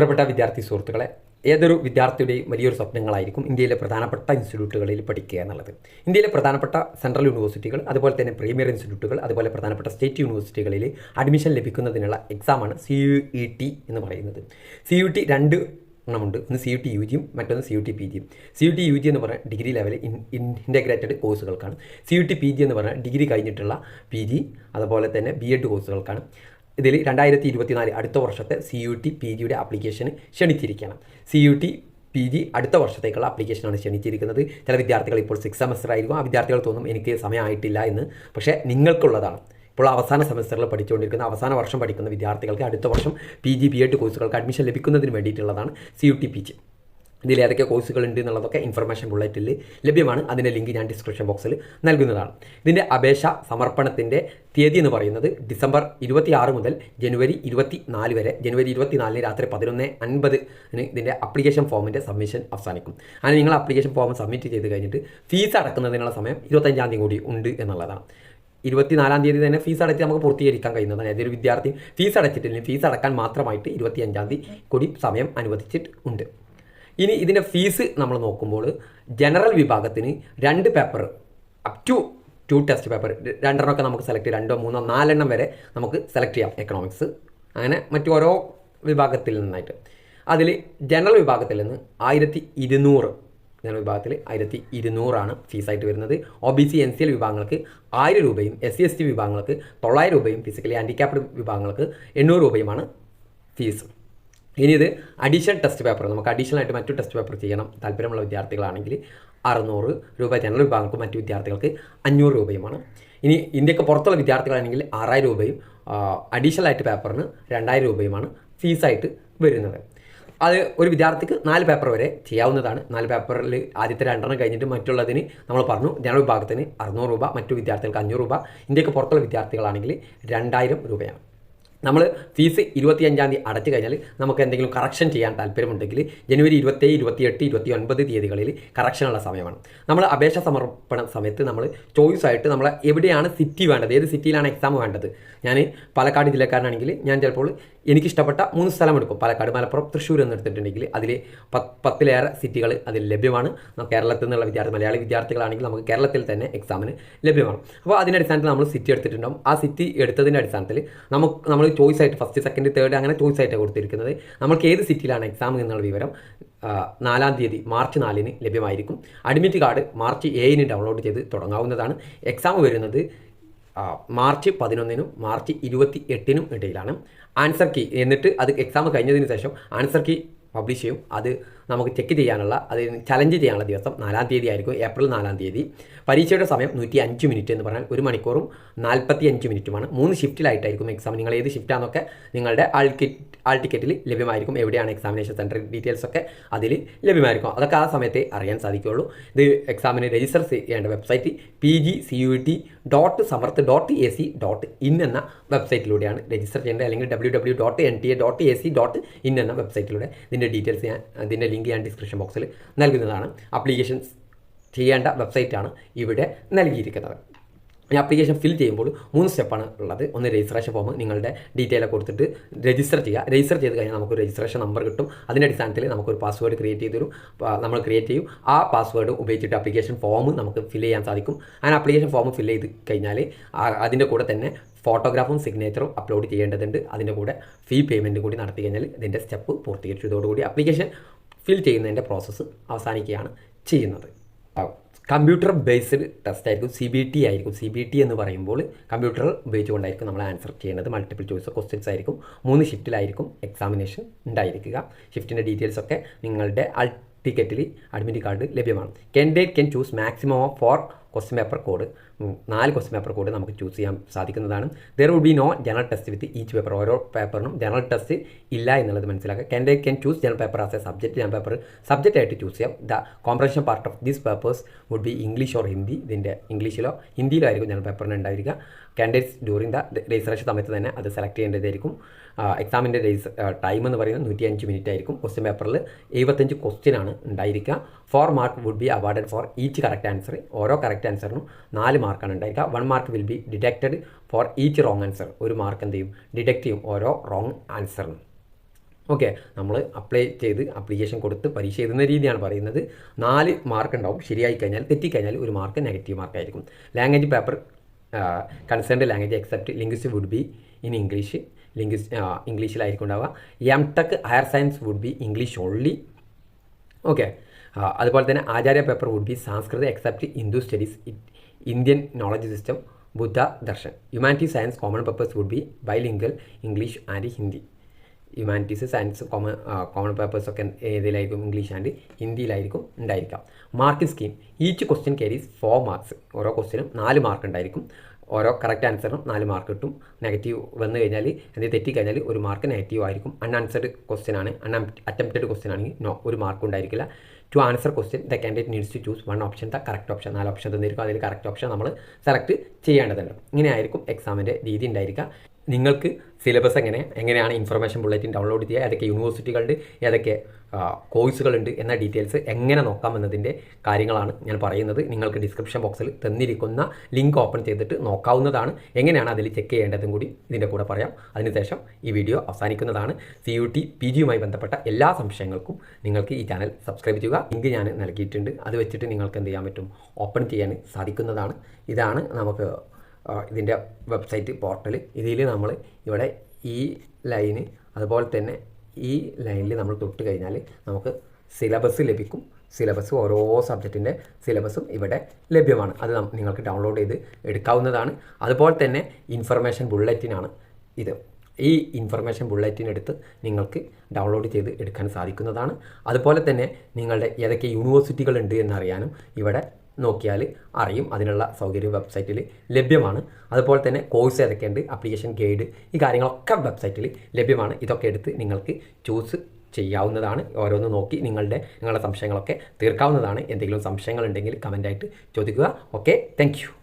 പ്രിയപ്പെട്ട വിദ്യാർത്ഥി സുഹൃത്തുക്കളെ ഏതൊരു വിദ്യാർത്ഥിയുടെയും വലിയൊരു സ്വപ്നങ്ങളായിരിക്കും ഇന്ത്യയിലെ പ്രധാനപ്പെട്ട ഇൻസ്റ്റിറ്റ്യൂട്ടുകളിൽ പഠിക്കുക എന്നുള്ളത്. ഇന്ത്യയിലെ പ്രധാനപ്പെട്ട സെൻട്രൽ യൂണിവേഴ്സിറ്റികൾ അതുപോലെ തന്നെ പ്രീമിയർ ഇൻസ്റ്റിറ്റ്യൂട്ടുകൾ അതുപോലെ പ്രധാനപ്പെട്ട സ്റ്റേറ്റ് യൂണിവേഴ്സിറ്റികളിൽ അഡ്മിഷൻ ലഭിക്കുന്നതിനുള്ള എക്സാമാണ് സി യു ഇ ടി എന്ന് പറയുന്നത്. സി യു ടി രണ്ട് എണ്ണമുണ്ട്. ഒന്ന് സി യു ടി യു ജിയും മറ്റൊന്ന് സി യു ടി പി ജിയും C U T U G എന്ന് പറഞ്ഞാൽ ഡിഗ്രി ലെവലിൽ in integrated കോഴ്സുകൾക്കാണ് C U T P G എന്ന് പറഞ്ഞാൽ ഡിഗ്രി കഴിഞ്ഞിട്ടുള്ള പി ജി അതുപോലെ തന്നെ ബി എഡ് കോഴ്സുകൾക്കാണ്. ഇതിൽ രണ്ടായിരത്തി ഇരുപത്തിനാല് അടുത്ത വർഷത്തെ സി യു ടി പി ജിയുടെ ആപ്ലിക്കേഷന് ക്ഷണിച്ചിരിക്കണം. C U T P G അടുത്ത വർഷത്തേക്കുള്ള ആപ്ലിക്കേഷനാണ് ക്ഷണിച്ചിരിക്കുന്നത്. ചില വിദ്യാർത്ഥികൾ ഇപ്പോൾ സിക്സ് സെമസ്റ്റർ ആയിരിക്കും. ആ വിദ്യാർത്ഥികൾ തോന്നും എനിക്ക് സമയമായിട്ടില്ല എന്ന്. പക്ഷേ നിങ്ങൾക്കുള്ളതാണ്. ഇപ്പോൾ അവസാന സെമസ്റ്ററിൽ പഠിച്ചുകൊണ്ടിരിക്കുന്ന അവസാന വർഷം പഠിക്കുന്ന വിദ്യാർത്ഥികൾക്ക് അടുത്ത വർഷം പി ജി ബി എഡ് കോഴ്സുകൾക്ക് അഡ്മിഷൻ ലഭിക്കുന്നതിന് വേണ്ടിയിട്ടുള്ളതാണ് C U T P G ഇതിൽ ഏതൊക്കെ കോഴ്സുകൾ ഉണ്ട് എന്നുള്ളതൊക്കെ ഇൻഫർമേഷൻ ബുള്ളറ്റിൽ ലഭ്യമാണ്. അതിന്റെ ലിങ്ക് ഞാൻ ഡിസ്ക്രിപ്ഷൻ ബോക്സിൽ നൽകുന്നതാണ്. ഇതിന്റെ അപേക്ഷ സമർപ്പണത്തിന്റെ തീയതി എന്ന് പറയുന്നത് ഡിസംബർ ഇരുപത്തി ആറ് മുതൽ ജനുവരി ഇരുപത്തി നാല് വരെ. ജനുവരി ഇരുപത്തി നാലിന് രാത്രി പതിനൊന്ന് അൻപതിന് ഇതിന്റെ അപ്ലിക്കേഷൻ ഫോമിന്റെ സബ്മിഷൻ അവസാനിക്കും. അങ്ങനെ നിങ്ങൾ അപ്ലിക്കേഷൻ ഫോം സബ്മിറ്റ് ചെയ്ത് കഴിഞ്ഞിട്ട് ഫീസ് അടക്കുന്നതിനുള്ള സമയം ഇരുപത്തഞ്ചാം തീയതി കൂടി ഉണ്ട് എന്നുള്ളതാണ്. ഇരുപത്തിനാലാം തീയതി തന്നെ ഫീസ് അടച്ച് നമുക്ക് പൂർത്തീകരിക്കാൻ കഴിയുന്നതാണ്. ഏതൊരു വിദ്യാർത്ഥി ഫീസ് അടച്ചിട്ടില്ലെങ്കിൽ ഫീസ് അടക്കാൻ മാത്രമായിട്ട് ഇരുപത്തിയഞ്ചാം തീയതി കൂടി സമയം അനുവദിച്ചിട്ടുണ്ട്. ഇനി ഇതിന്റെ ഫീസ് നമ്മൾ നോക്കുമ്പോൾ ജനറൽ വിഭാഗത്തിന് രണ്ട് paper up to two test paper രണ്ടെണ്ണമൊക്കെ നമുക്ക് സെലക്ട് ചെയ്യാം. രണ്ടോ മൂന്നോ നാലെണ്ണം വരെ നമുക്ക് സെലക്ട് ചെയ്യാം എക്കണോമിക്സ് അങ്ങനെ മറ്റു ഓരോ വിഭാഗത്തിൽ നിന്നായിട്ട്. അതിൽ ജനറൽ വിഭാഗത്തിൽ നിന്ന് ആയിരത്തി ഇരുന്നൂറ് ജനറൽ വിഭാഗത്തിൽ ആയിരത്തി ഇരുന്നൂറാണ് ഫീസായിട്ട് വരുന്നത്. O B C N C L വിഭാഗങ്ങൾക്ക് ആയിരം രൂപയും എസ് സി എസ് ടി വിഭാഗങ്ങൾക്ക് തൊള്ളായിരം രൂപയും ഫിസിക്കലി ഹാൻഡിക്യാപ്ഡ് വിഭാഗങ്ങൾക്ക് എണ്ണൂറ് രൂപയുമാണ് ഫീസ് ഇനി ഇത് അഡീഷണൽ ടെസ്റ്റ് പേപ്പർ നമുക്ക് അഡീഷണൽ ആയിട്ട് മറ്റു ടെസ്റ്റ് പേപ്പർ ചെയ്യണം. താല്പര്യമുള്ള വിദ്യാർത്ഥികളാണെങ്കിൽ അറുന്നൂറ് രൂപ ജനറൽ വിഭാഗങ്ങൾക്ക് മറ്റു വിദ്യാർത്ഥികൾക്ക് അഞ്ഞൂറ് രൂപയുമാണ്. ഇനി ഇന്ത്യയ്ക്ക് പുറത്തുള്ള വിദ്യാർത്ഥികളാണെങ്കിൽ ആറായിരം രൂപയും അഡീഷണൽ ആയിട്ട് പേപ്പറിന് രണ്ടായിരം രൂപയുമാണ് ഫീസായിട്ട് വരുന്നത്. അത് ഒരു വിദ്യാർത്ഥിക്ക് നാല് പേപ്പർ വരെ ചെയ്യാവുന്നതാണ്. നാല് പേപ്പറിൽ ആദ്യത്തെ രണ്ടെണ്ണം കഴിഞ്ഞിട്ട് മറ്റുള്ളതിന് നമ്മൾ പറഞ്ഞു ജനറൽ വിഭാഗത്തിന് അറുന്നൂറ് രൂപ മറ്റു വിദ്യാർത്ഥികൾക്ക് അഞ്ഞൂറ് രൂപ. ഇന്ത്യയ്ക്ക് പുറത്തുള്ള വിദ്യാർത്ഥികളാണെങ്കിൽ രണ്ടായിരം രൂപയാണ്. നമ്മൾ ഫീസ് ഇരുപത്തി അഞ്ചാം തീയതി അടച്ചു കഴിഞ്ഞാൽ നമുക്ക് എന്തെങ്കിലും കറക്ഷൻ ചെയ്യാൻ താല്പര്യമുണ്ടെങ്കിൽ ജനുവരി ഇരുപത്തേഴ് ഇരുപത്തിയെട്ട് ഇരുപത്തി ഒൻപത് തീയതികളിൽ കറക്ഷനുള്ള സമയമാണ്. നമ്മൾ അപേക്ഷ സമർപ്പണ സമയത്ത് നമ്മൾ ചോയ്സ് ആയിട്ട് നമ്മൾ എവിടെയാണ് സിറ്റി വേണ്ടത്? ഏത് സിറ്റിയിലാണ് എക്സാം വേണ്ടത്? ഞാൻ പാലക്കാട് ജില്ലക്കാരനാണെങ്കിൽ ഞാൻ ചിലപ്പോൾ എനിക്കിഷ്ടപ്പെട്ട മൂന്ന് സ്ഥലം എടുക്കും. പാലക്കാട് മലപ്പുറം തൃശ്ശൂർ എന്ന് എടുത്തിട്ടുണ്ടെങ്കിൽ അതിൽ പത്ത് പത്തിലേറെ സിറ്റികൾ അതിൽ ലഭ്യമാണ്. കേരളത്തിൽ നിന്നുള്ള വിദ്യാർത്ഥി മലയാളി വിദ്യാർത്ഥികളാണെങ്കിൽ നമുക്ക് കേരളത്തിൽ തന്നെ എക്സാമിന് ലഭ്യമാണ്. അപ്പോൾ അതിന്റെ അടിസ്ഥാനത്തിൽ നമ്മൾ സിറ്റി എടുത്തിട്ടുണ്ടാകും ആ സിറ്റി എടുത്തതിന്റെ അടിസ്ഥാനത്തിൽ നമുക്ക് നമ്മൾ ചോയ്സ് ആയിട്ട് ഫസ്റ്റ് സെക്കൻഡ് തേർഡ് അങ്ങനെ ചോയ്സ് ആയിട്ട് കൊടുത്തിരിക്കുന്നത്. നമുക്ക് ഏത് സിറ്റിയിലാണ് എക്സാം എന്നുള്ള വിവരം നാലാം തീയതി മാർച്ച് നാലിന് ലഭ്യമായിരിക്കും. അഡ്മിറ്റ് കാർഡ് മാർച്ച് ഏഴിന് ഡൗൺലോഡ് ചെയ്ത് തുടങ്ങാവുന്നതാണ്. എക്സാം വരുന്നത് മാർച്ച് പതിനൊന്നിനും മാർച്ച് ഇരുപത്തി എട്ടിനും ഇടയിലാണ്. ആൻസർ കീ എന്നിട്ട് അത് എക്സാം കഴിഞ്ഞതിന് ശേഷം ആൻസർ കീ പബ്ലിഷ് ചെയ്യും. അത് നമുക്ക് ചെക്ക് ചെയ്യാനുള്ള അത് ചലഞ്ച് ചെയ്യാനുള്ള ദിവസം നാലാം തീയതി ആയിരിക്കും ഏപ്രിൽ നാലാം തീയതി. പരീക്ഷയുടെ സമയം നൂറ്റി അഞ്ച് മിനിറ്റ് എന്ന് പറഞ്ഞാൽ ഒരു മണിക്കൂറും നാൽപ്പത്തി അഞ്ച് മിനിറ്റുമാണ് മൂന്ന് ഷിഫ്റ്റിലായിട്ടായിരിക്കും എക്സാം നിങ്ങൾ ഏത് ഷിഫ്റ്റാണെന്നൊക്കെ നിങ്ങളുടെ ആൾ ആൾ ടിക്കറ്റിൽ ലഭ്യമായിരിക്കും. എവിടെയാണ് എക്സാമിനേഷൻ സെന്റർ ഡീറ്റെയിൽസ് ഒക്കെ അതിൽ ലഭ്യമായിരിക്കും. അതൊക്കെ ആ സമയത്തെ അറിയാൻ സാധിക്കുകയുള്ളൂ. ഇത് എക്സാമിന് രജിസ്റ്റർ ചെയ്യേണ്ട website P G C U T dot Samarth dot A C dot in എന്ന വെബ്സൈറ്റിലൂടെയാണ് രജിസ്റ്റർ ചെയ്യേണ്ടത്. അല്ലെങ്കിൽ W W dot N T A dot A C dot in എന്ന വെബ്സൈറ്റിലൂടെ ഇതിന്റെ ഡീറ്റെയിൽസ് ഞാൻ ഇതിന്റെ ലിങ്ക് ഞാൻ ഡിസ്ക്രിപ്ഷൻ ബോക്സിൽ നൽകുന്നതാണ്. അപ്ലിക്കേഷൻ ചെയ്യേണ്ട വെബ്സൈറ്റാണ് ഇവിടെ നൽകിയിരിക്കുന്നത്. ഈ ആപ്ലിക്കേഷൻ ഫിൽ ചെയ്യുമ്പോൾ മൂന്ന് സ്റ്റെപ്പാണ് ഉള്ളത്. ഒന്ന് രജിസ്ട്രേഷൻ ഫോം നിങ്ങളുടെ ഡീറ്റെയിൽ കൊടുത്തിട്ട് രജിസ്റ്റർ ചെയ്യുക. രജിസ്റ്റർ ചെയ്ത് കഴിഞ്ഞാൽ നമുക്ക് രജിസ്ട്രേഷൻ നമ്പർ കിട്ടും. അതിന്റെ അടിസ്ഥാനത്തിൽ നമുക്കൊരു പാസ്വേഡ് ക്രിയേറ്റ് ചെയ്ത് തരും. നമ്മൾ ക്രിയേറ്റ് ചെയ്യും. ആ പാസ്വേഡ് ഉപയോഗിച്ചിട്ട് ആപ്ലിക്കേഷൻ ഫോം നമുക്ക് ഫിൽ ചെയ്യാൻ സാധിക്കും. അങ്ങനെ ആപ്ലിക്കേഷൻ ഫോം ഫിൽ ചെയ്ത് കഴിഞ്ഞാൽ അതിന്റെ കൂടെ തന്നെ ഫോട്ടോഗ്രാഫും സിഗ്നേച്ചറും അപ്ലോഡ് ചെയ്യേണ്ടതുണ്ട്. അതിന്റെ കൂടെ ഫീ പേയ്മെന്റ് കൂടി നടത്തി കഴിഞ്ഞാൽ ഇതിന്റെ സ്റ്റെപ്പ് പൂർത്തീകരിച്ചതോടുകൂടി ആപ്ലിക്കേഷൻ ഫിൽ ചെയ്യുന്നതിന്റെ പ്രോസസ്സ് അവസാനിക്കുകയാണ് ചെയ്യുന്നത്. കമ്പ്യൂട്ടർ ബേസ്ഡ് ടെസ്റ്റ് ആയിരിക്കും സി ബി ടി ആയിരിക്കും. സി ബി ടി എന്ന് പറയുമ്പോൾ കമ്പ്യൂട്ടർ ഉപയോഗിച്ചുകൊണ്ടായിരിക്കും നമ്മൾ ആൻസർ ചെയ്യേണ്ടത്. മൾട്ടിപ്പിൾ ചോയ്സ് ക്വസ്റ്റ്യൻസ് ആയിരിക്കും. മൂന്ന് ഷിഫ്റ്റിലായിരിക്കും എക്സാമിനേഷൻ ഉണ്ടായിരിക്കുക. ഷിഫ്റ്റിന്റെ ഡീറ്റെയിൽസ് ഒക്കെ നിങ്ങളുടെ അൾ ടിക്കറ്റിൽ അഡ്മിറ്റ് കാർഡ് ലഭ്യമാണ്. Candidate can choose maximum four question paper code നാല് ക്വസ്റ്റ്യൻ പേപ്പർ കോഡ് നമുക്ക് ചൂസ് ചെയ്യാൻ സാധിക്കുന്നതാണ്. There would be no general test with each paper ഓരോ പേപ്പറിനും ജനറൽ ടെസ്റ്റ് ഇല്ല എന്നുള്ളത് മനസ്സിലാക്കുക. Candidate can choose general paper as a subject general paper subject ആയിട്ട് ചൂസ് ചെയ്യാം. The composition part of these papers would be English or Hindi ഇതിന്റെ ഇംഗ്ലീഷിലോ ഹിന്ദിയിലോ ആയിരിക്കും ജനറൽ പേപ്പറിന് ഉണ്ടായിരിക്കുക. കാൻഡിഡേറ്റ്സ് ഡ്യൂറിങ് ദ രജിസ്ട്രേഷൻ സമയത്ത് തന്നെ അത് സെലക്ട് ചെയ്യേണ്ടതായിരിക്കും. എക്സാമിന്റെ രജിസ് ടൈം എന്ന് പറയുന്നത് നൂറ്റി അഞ്ച് മിനിറ്റ് ആയിരിക്കും ക്വസ്റ്റ്യൻ പേപ്പറിൽ എഴുപത്തഞ്ച് ക്വസ്റ്റ്യൻ ആണ് ഉണ്ടായിരിക്കുക. Four mark would be awarded for each correct answer ഓരോ കറക്റ്റ് ആൻസറിനും നാല് മാർക്കാണ് ഉണ്ടായിരിക്കുക. One mark will be deducted for each wrong answer ഒരു മാർക്ക് എന്ത് ചെയ്യും? ഡിഡക്റ്റ് ചെയ്യും ഓരോ റോങ് ആൻസറിനും ഓക്കെ നമ്മൾ അപ്ലൈ ചെയ്ത് അപ്ലിക്കേഷൻ കൊടുത്ത് പരീക്ഷ എഴുതുന്ന രീതിയാണ് പറയുന്നത്. നാല് മാർക്ക് ഉണ്ടാവും. ശരിയായി കഴിഞ്ഞാൽ തെറ്റിക്കഴിഞ്ഞാൽ ഒരു mark negative മാർക്കായിരിക്കും language paper concerned language except linguist would be in English linguist ഇംഗ്ലീഷിലായിരിക്കും ഉണ്ടാവുക. M Tech higher science would be English only okay അതുപോലെ തന്നെ Acharya paper would be Sanskrit except Hindu studies Indian knowledge system Buddha Darshan humanity science common papers would be bilingual English and Hindi humanities science common common papers ഒക്കെ ഏതിലായിരിക്കും? English and ഹിന്ദിയിലായിരിക്കും ഉണ്ടായിരിക്കാം. Mark scheme each question carries four marks ഓരോ ക്വസ്റ്റ്യനും നാല് mark ഉണ്ടായിരിക്കും. ഓരോ correct ആൻസറിനും നാല് മാർക്ക് കിട്ടും. നെഗറ്റീവ് വന്നു കഴിഞ്ഞാൽ എന്തെങ്കിലും തെറ്റിക്കഴിഞ്ഞാൽ ഒരു മാർക്ക് നെഗറ്റീവ് ആയിരിക്കും. അൺ അൺആൻസർഡ് ക്വസ്റ്റ്യൻ ആണ്. അൺ അറ്റംപ്റ്റഡ് ക്വസ്റ്റ്യൻ ആണെങ്കിൽ നോ ഒരു മാർക്ക് ഉണ്ടായിരിക്കില്ല. To answer question the candidate needs to choose one option the correct option നാല് ഓപ്ഷൻ തന്നിരിക്കും. അതിൽ കറക്റ്റ് ഓപ്ഷൻ നമ്മൾ സെലക്ട് ചെയ്യേണ്ടതുണ്ട്. ഇങ്ങനെയായിരിക്കും എക്സാമിന്റെ രീതി ഉണ്ടായിരിക്കുക. നിങ്ങൾക്ക് സിലബസ് എങ്ങനെ എങ്ങനെയാണ് ഇൻഫർമേഷൻ ബുള്ളറ്റിൻ ഡൗൺലോഡ് ചെയ്യുക ഏതൊക്കെ യൂണിവേഴ്സിറ്റികളുണ്ട് ഏതൊക്കെ കോഴ്സുകളുണ്ട് എന്ന ഡീറ്റെയിൽസ് എങ്ങനെ നോക്കാം എന്നതിന്റെ കാര്യങ്ങളാണ് ഞാൻ പറയുന്നത്. നിങ്ങൾക്ക് ഡിസ്ക്രിപ്ഷൻ ബോക്സിൽ തന്നിരിക്കുന്ന ലിങ്ക് ഓപ്പൺ ചെയ്തിട്ട് നോക്കാവുന്നതാണ്. എങ്ങനെയാണ് അതിൽ ചെക്ക് ചെയ്യേണ്ടതും കൂടി ഇതിന്റെ കൂടെ പറയാം. അതിനുശേഷം ഈ വീഡിയോ അവസാനിക്കുന്നതാണ്. സി യു ടി പി ജിയുമായി ബന്ധപ്പെട്ട എല്ലാ സംശയങ്ങൾക്കും നിങ്ങൾക്ക് ഈ ചാനൽ സബ്സ്ക്രൈബ് ചെയ്യുക. ലിങ്ക് ഞാൻ നൽകിയിട്ടുണ്ട്. അത് വെച്ചിട്ട് നിങ്ങൾക്ക് എന്ത് ചെയ്യാൻ പറ്റും? ഓപ്പൺ ചെയ്യാൻ സാധിക്കുന്നതാണ്. ഇതാണ് നമുക്ക് ഇതിന്റെ വെബ്സൈറ്റ് പോർട്ടൽ ഇതിൽ നമ്മൾ ഇവിടെ ഈ ലൈന് അതുപോലെ തന്നെ ഈ ലൈനിൽ നമ്മൾ തൊട്ട് കഴിഞ്ഞാൽ നമുക്ക് സിലബസ് ലഭിക്കും. സിലബസ് ഓരോ സബ്ജക്റ്റിന്റെ സിലബസും ഇവിടെ ലഭ്യമാണ്. അത് നിങ്ങൾക്ക് ഡൗൺലോഡ് ചെയ്ത് എടുക്കാവുന്നതാണ്. അതുപോലെ തന്നെ ഇൻഫർമേഷൻ ബുള്ളറ്റിനാണ് ഇത്. ഈ ഇൻഫർമേഷൻ ബുള്ളറ്റിൻ എടുത്ത് നിങ്ങൾക്ക് ഡൗൺലോഡ് ചെയ്ത് എടുക്കാൻ സാധിക്കുന്നതാണ്. അതുപോലെ തന്നെ നിങ്ങളുടെ ഏതൊക്കെ യൂണിവേഴ്സിറ്റികളുണ്ട് എന്നറിയാനും ഇവിടെ നോക്കിയാൽ അറിയും. അതിനുള്ള സൗകര്യം വെബ്സൈറ്റിൽ ലഭ്യമാണ്. അതുപോലെ തന്നെ കോഴ്സ് ഏതൊക്കെയുണ്ട് അപ്ലിക്കേഷൻ ഗൈഡ് ഈ കാര്യങ്ങളൊക്കെ വെബ്സൈറ്റിൽ ലഭ്യമാണ്. ഇതൊക്കെ എടുത്ത് നിങ്ങൾക്ക് ചൂസ് ചെയ്യാവുന്നതാണ്. ഓരോന്ന് നോക്കി നിങ്ങളുടെ നിങ്ങളുടെ സംശയങ്ങളൊക്കെ തീർക്കാവുന്നതാണ്. എന്തെങ്കിലും സംശയങ്ങളുണ്ടെങ്കിൽ കമന്റായിട്ട് ചോദിക്കുക. Okay thank